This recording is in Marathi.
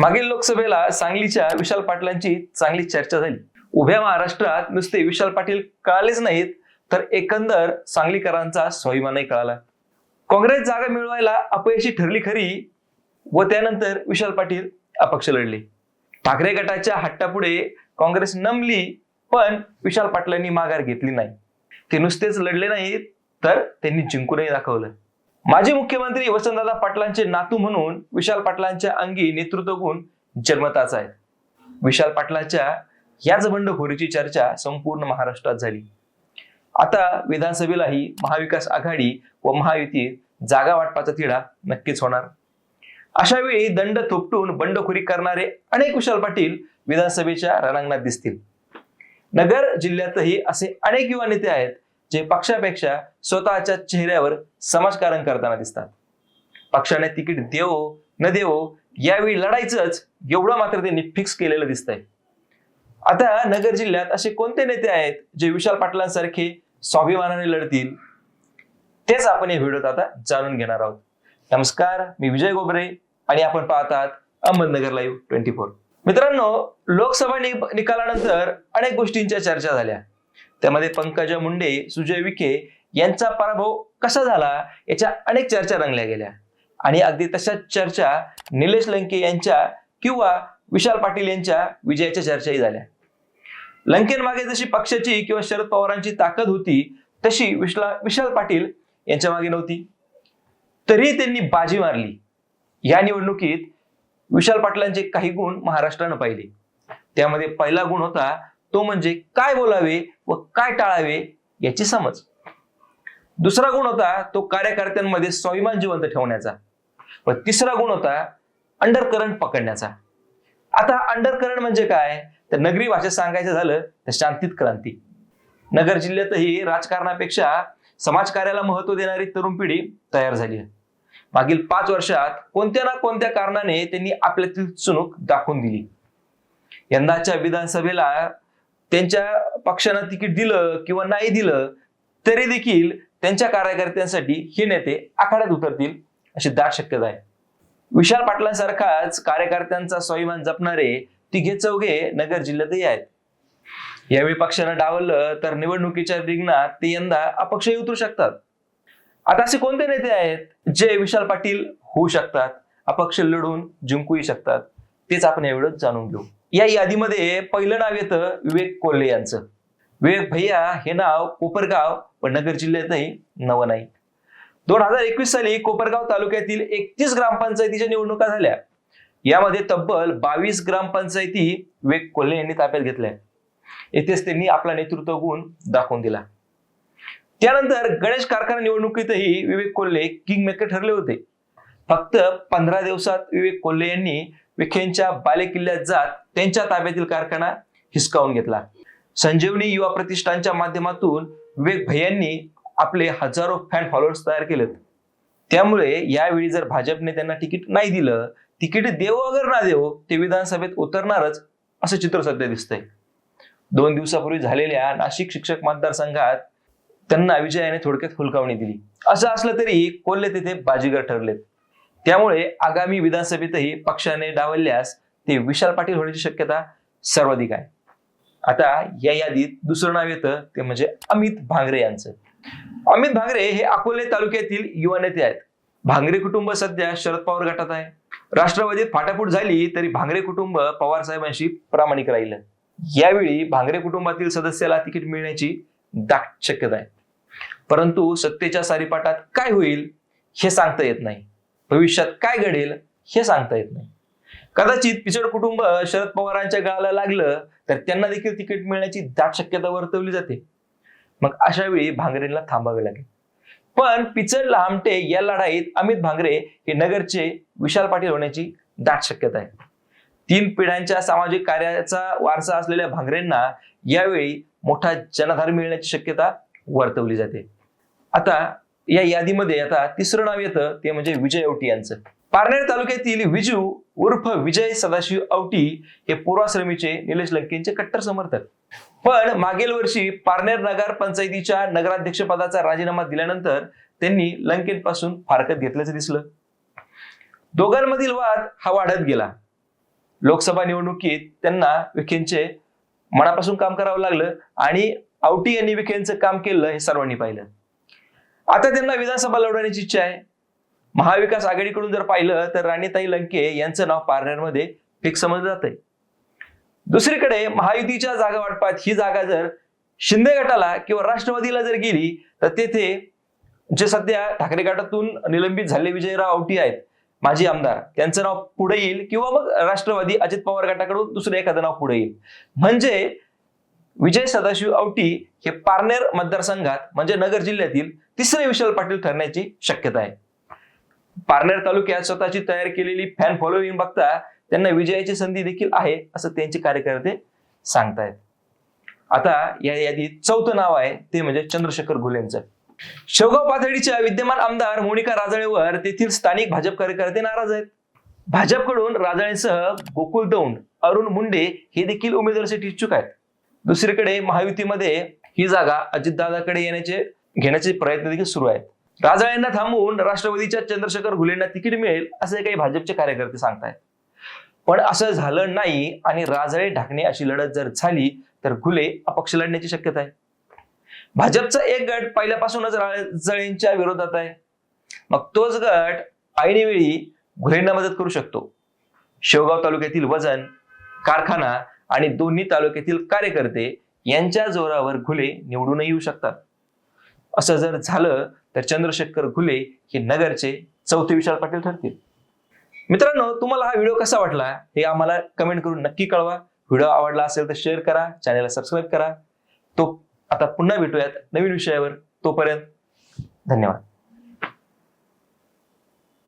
मागील लोकसभेला सांगलीच्या विशाल पाटलांची चांगली चर्चा झाली. उभ्या महाराष्ट्रात नुसते विशाल पाटील कळालेच नाहीत तर एकंदर सांगलीकरांचा स्वाभिमानही कळाला. काँग्रेस जागा मिळवायला अपयशी ठरली खरी व त्यानंतर विशाल पाटील अपक्ष लढले. ठाकरे गटाच्या हट्टापुढे काँग्रेस नमली पण विशाल पाटलांनी माघार घेतली नाही. ते नुसतेच लढले नाहीत तर त्यांनी जिंकूनही दाखवलं. माजी मुख्यमंत्री वसंतदादा पाटलांचे नातू म्हणून विशाल पाटलांच्या अंगी नेतृत्व गुण जन्मताच आहे विशाल पाटलांच्या याच बंडखोरीची चर्चा संपूर्ण महाराष्ट्रात झाली. आता विधानसभेलाही महाविकास आघाडी व महायुती जागा वाटपाचा तिढा नक्कीच होणार. अशा वेळी दंड थोपटून बंडखोरी करणारे अनेक विशाल पाटील विधानसभेच्या रणांगणात दिसतील. नगर जिल्ह्यातही असे अनेक युवा नेते आहेत जे पक्षापेक्षा स्वतःच्या चेहऱ्यावर समाजकारण करताना दिसतात. पक्षाने तिकीट देवो न देवो यावेळी लढायचंच एवढं मात्र त्यांनी फिक्स केलेलं दिसतंय. आता नगर जिल्ह्यात असे कोणते नेते आहेत जे विशाल पाटलांसारखे स्वाभिमानाने लढतील? तेच आपण या व्हिडिओत आता जाणून घेणार आहोत. नमस्कार मी विजय गोबरे आणि आपण पाहतात अहमदनगर लाईव्ह ट्वेंटी फोर मित्रांनो लोकसभा निकालानंतर अनेक गोष्टींच्या चर्चा झाल्या. त्यामध्ये पंकजा मुंडे सुजय विखे यांचा पराभव कसा झाला याच्या अनेक चर्चा रंगल्या गेल्या. आणि अगदी तशाच चर्चा निलेश लंके यांच्या किंवा विशाल पाटील यांच्या विजयाच्या चर्चाही झाल्या. लंकेनमागे जशी पक्षाची किंवा शरद पवारांची ताकद होती तशी विशला विशाल पाटील यांच्या मागे नव्हती. तरीही त्यांनी बाजी मारली. या निवडणुकीत विशाल पाटलांचे काही गुण महाराष्ट्रानं पाहिले. त्यामध्ये पहिला गुण होता तो म्हणजे काय बोलावे व काय टाळावे याची समज. दुसरा गुण होता तो कार्यकर्त्यांमध्ये स्वाभिमान जिवंत ठेवण्याचा व तिसरा गुण होता अंडर करंट पकडण्याचा. आता अंडर करंट म्हणजे काय? तर नगरी भाषेत सांगायचं झालं तर शांतीत क्रांती. नगर जिल्ह्यातही राजकारणापेक्षा समाजकार्याला महत्त्व देणारी तरुण पिढी तयार झाली आहे. मागील पाच वर्षात कोणत्या ना कोणत्या कारणाने त्यांनी आपल्यातील चुणूक दाखवून दिली. यंदाच्या विधानसभेला त्यांच्या पक्षानं तिकीट दिलं किंवा नाही दिलं तरी देखील त्यांच्या कार्यकर्त्यांसाठी हे नेते आखाड्यात उतरतील अशी दाट शक्यता आहे. विशाल पाटलांसारखाच कार्यकर्त्यांचा स्वाभिमान जपणारे तिघे चौघे नगर जिल्ह्यातही आहेत. यावेळी पक्षानं डावललं तर निवडणुकीच्या रिंगणात ते यंदा अपक्षही उतरू शकतात. आता असे कोणते नेते आहेत जे विशाल पाटील होऊ शकतात अपक्ष लढून जिंकूही शकतात तेच आपण या जाणून घेऊ. या यादीमध्ये पहिलं नाव येतं विवेक कोल्हे यांचं. विवेक भैया हे नाव कोपरगाव व नगर जिल्ह्यातही नवं नाही. दोन हजार एकवीस साली कोपरगाव तालुक्यातील एकतीस ग्रामपंचायतीच्या निवडणुका झाल्या. यामध्ये तब्बल बावीस ग्रामपंचायती विवेक कोल्हे यांनी ताब्यात घेतल्या. येथेच त्यांनी आपला नेतृत्व गुण दाखवून दिला. त्यानंतर गणेश कारखाना निवडणुकीतही विवेक कोल्हे किंग मेकर ठरले होते. फक्त पंधरा दिवसात विवेक कोल्हे यांनी विखेंच्या बालेकिल्ल्यात जात त्यांच्या ताब्यातील कारखाना हिसकावून घेतला. संजीवनी युवा प्रतिष्ठानच्या माध्यमातून विवेक भैयांनी आपले हजारो फॅन फॉलोअर्स तयार केलेत. त्यामुळे यावेळी जर भाजपने त्यांना तिकीट नाही दिलं तिकीट देव अगर ना देव ते विधानसभेत उतरणारच असं चित्र सध्या दिसतंय. दोन दिवसापूर्वी झालेल्या नाशिक शिक्षक मतदारसंघात त्यांना विजयाने थोडक्यात हुलकावणी दिली. असं असलं तरी कोल्हे तिथे बाजीगर ठरलेत. त्यामुळे आगामी विधानसभेतही पक्षाने डावलल्यास ते विशाल पाटील होण्याची शक्यता सर्वाधिक आहे. आता या यादीत दुसरं नाव येतं ते म्हणजे अमित भांगरे यांचं. अमित भांगरे हे अकोले तालुक्यातील युवा नेते आहेत. भांगरे कुटुंब सध्या शरद पवार गटात आहे. राष्ट्रवादीत फाटाफूट झाली तरी भांगरे कुटुंब पवार साहेबांशी प्रामाणिक राहिलं. यावेळी भांगरे कुटुंबातील सदस्याला तिकीट मिळण्याची दाट शक्यता आहे. परंतु सत्तेच्या सारीपाटात काय होईल हे सांगता येत नाही. भविष्यात काय घडेल हे सांगता येत नाही. कदाचित पिचड कुटुंब शरद पवारांच्या गाळाला लागलं तर त्यांना देखील तिकीट मिळण्याची दाट शक्यता वर्तवली जाते. मग अशा वेळी भांगरेंना थांबावे लागेल. पण पिचड लहामटे या लढाईत अमित भांगरे हे नगरचे विशाल पाटील होण्याची दाट शक्यता आहे. तीन पिढ्यांच्या सामाजिक कार्याचा वारसा असलेल्या भांगरेंना यावेळी मोठा जनाधार मिळण्याची शक्यता वर्तवली जाते. आता या यादीमध्ये आता तिसरं नाव येतं ते म्हणजे विजय औटी यांचं. पारनेर तालुक्यातील विजू उर्फ विजय सदाशिव औटी हे पूर्वाश्रमीचे निलेश लंकेंचे कट्टर समर्थक. पण मागील वर्षी पारनेर नगर पंचायतीच्या नगराध्यक्षपदाचा राजीनामा दिल्यानंतर त्यांनी लंकेंपासून फारकत घेतल्याचं दिसलं. दोघांमधील वाद हा वाढत गेला. लोकसभा निवडणुकीत त्यांना विखेंचे मनापासून काम करावं लागलं आणि आवटी यांनी विखेंचं काम केलं हे सर्वांनी पाहिलं. आता त्यांना विधानसभा लढवण्याची इच्छा आहे. महाविकास आघाडीकडून जर पाहिलं तर राणीताई लंके यांचं नाव पारनेरमध्ये फिक्स समजलं जात आहे दुसरीकडे महायुतीच्या जागा वाटपात ही जागा जर शिंदे गटाला किंवा राष्ट्रवादीला जर गेली तर तेथे जे सध्या ठाकरे गटातून निलंबित झाले विजयराव औटी आहेत माजी आमदार त्यांचं नाव पुढे येईल किंवा मग राष्ट्रवादी अजित पवार गटाकडून दुसरं एखादं नाव पुढे येईल. म्हणजे विजय सदाशिव औटी हे पारनेर मतदारसंघात म्हणजे नगर जिल्ह्यातील तिसरे विशाल पाटील ठरण्याची शक्यता आहे. पारनेर तालुक्यात स्वतःची तयार केलेली फॅन फॉलोईंग बघता त्यांना विजयाची संधी देखील आहे असं त्यांचे कार्यकर्ते सांगतायत. आता या यादीत चौथं नाव आहे ते म्हणजे चंद्रशेखर घुलेंचं शेवगाव पातळीच्या विद्यमान आमदार मोनिका राजळेवर तेथील स्थानिक भाजप कार्यकर्ते नाराज आहेत. भाजपकडून राजळेंसह गोकुल दौंड अरुण मुंडे हे देखील उमेदवारीसाठी इच्छुक आहेत. दुसरीकडे महायुतीमध्ये ही जागा अजितदादाकडे येण्याचे घेण्याचे प्रयत्न देखील सुरू आहेत. राजळेंना थांबवून राष्ट्रवादीच्या चंद्रशेखर घुलेंना तिकीट मिळेल असे काही भाजपचे कार्यकर्ते सांगतायत. पण असं झालं नाही आणि राजळे ढाकणे अशी लढत जर झाली तर घुले अपक्ष लढण्याची शक्यता आहे. भाजपचा एक गट पहिल्यापासूनच राजळेंच्या विरोधात आहे. मग तोच गट ऐनवेळी घुलेंना मदत करू शकतो. शेवगाव तालुक्यातील वजन कारखाना आणि दोन्ही तालुक्यातील कार्यकर्ते यांच्या जोरावर घुले निवडून येऊ शकतात. असं जर झालं तर चंद्रशेखर घुले हे नगरचे चौथे विशाल पाटील ठरतील. मित्रांनो तुम्हाला हा व्हिडिओ कसा वाटला हे आम्हाला कमेंट करून नक्की कळवा. व्हिडिओ आवडला असेल तर शेअर करा चॅनलला सबस्क्राईब करा. तो आता पुन्हा भेटूयात नवीन विषयावर. तोपर्यंत धन्यवाद.